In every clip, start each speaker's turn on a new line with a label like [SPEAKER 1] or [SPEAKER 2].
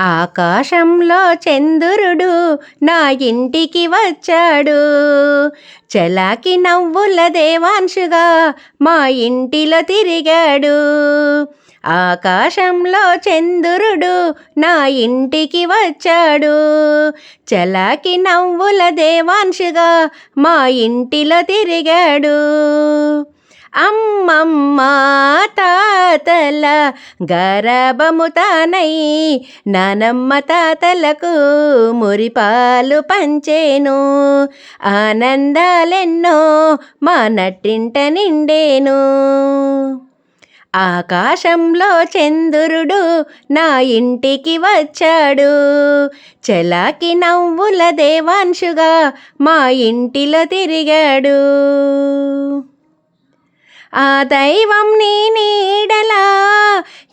[SPEAKER 1] ఆకాశంలో చంద్రుడు నా ఇంటికి వచ్చాడు. చలాకి నవ్వుల దేవాంశుగా మా ఇంటిలో తిరిగాడు. ఆకాశంలో చంద్రుడు నా ఇంటికి వచ్చాడు. చలాకి నవ్వుల దేవాంశుగా మా ఇంటిలో తిరిగాడు. అమ్మమ్మ తాతల గరబము తానై నానమ్మ తాతలకు మురిపాలు పంచేను. ఆనందాలెన్నో మా నట్టింట నిండేను. ఆకాశంలో చంద్రుడు నా ఇంటికి వచ్చాడు. చలాకి నవ్వుల దేవాంశుగా మా ఇంటిలో తిరిగాడు. ఆ దైవం నీ నీడలా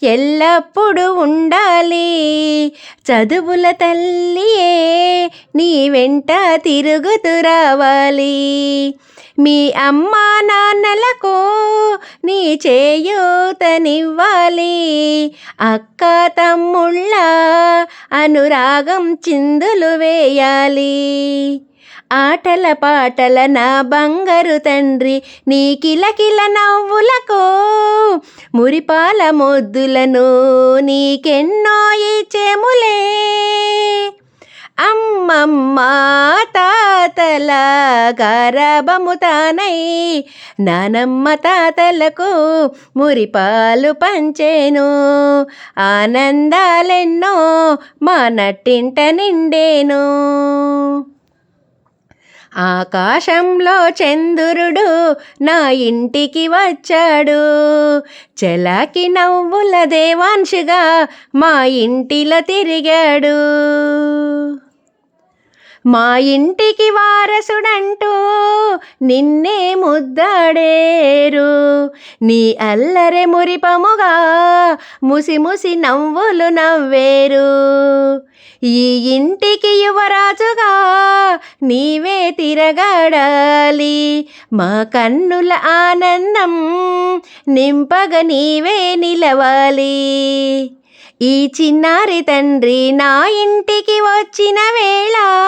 [SPEAKER 1] ఎల్లప్పుడూ ఉండాలి. చదువుల తల్లియే నీ వెంట తిరుగుతూ రావాలి. మీ అమ్మా నాన్నలకు నీ చేయూతనివ్వాలి. అక్క తమ్ముళ్ళ అనురాగం చిందులు వేయాలి. ఆటల పాటల నా బంగారు తండ్రి నీ కిలకిల నవ్వులకు మురిపాల మొద్దులను నీకెన్నో ఇచ్చేములే. అమ్మమ్మ తాతల గరబము తానై నానమ్మ తాతలకు మురిపాలు పంచేను. ఆనందాలెన్నో మా నట్టింట నిండేను. ఆకాశంలో చంద్రుడు నా ఇంటికి వచ్చాడు. చెలాకి నవ్వుల దేవాంశుగా మా ఇంటిలో తిరిగాడు. మా ఇంటికి వారసుడంటూ నిన్నే ముద్దడేరు. నీ అల్లరి మురిపముగా ముసి ముసి నవ్వులు నవ్వేరు. ఈ ఇంటికి యువరాజుగా నీవే తిరగడాలి. మా కన్నుల ఆనందం నింపగ నీవే నిలవాలి. ఈ చిన్నారి తండ్రి నా ఇంటికి వచ్చిన వేళ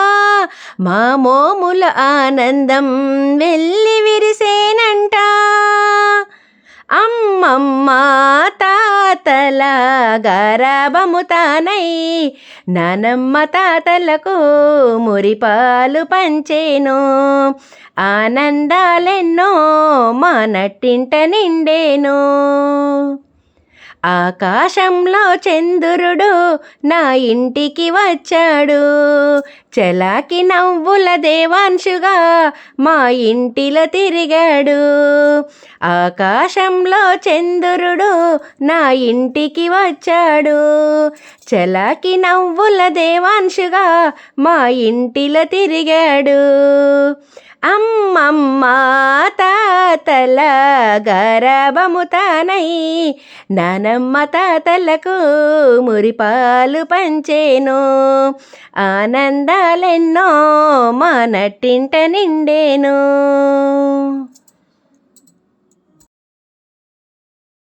[SPEAKER 1] మా మోముల ఆనందం వెళ్ళి విరిసేనంట. అమ్మమ్మ తాతల గరబము తానై నానమ్మ తాతలకు మురిపాలు పంచేను. ఆనందాలెన్నో మా నట్టింట నిండేను. ఆకాశంలో చంద్రుడు నా ఇంటికి వచ్చాడు. చలాకి నవ్వుల దేవాంశుగా మా ఇంటిలో తిరిగాడు. ఆకాశంలో చంద్రుడు నా ఇంటికి వచ్చాడు. చలాకి నవ్వుల దేవాంశుగా మా ఇంటిలో తిరిగాడు. అమ్మమ్మ తాతల గరబము తానై నానమ్మ తాతలకు మురిపాలు పంచేను. ఆనందాలెన్నో మా నట్టింట నిండేను.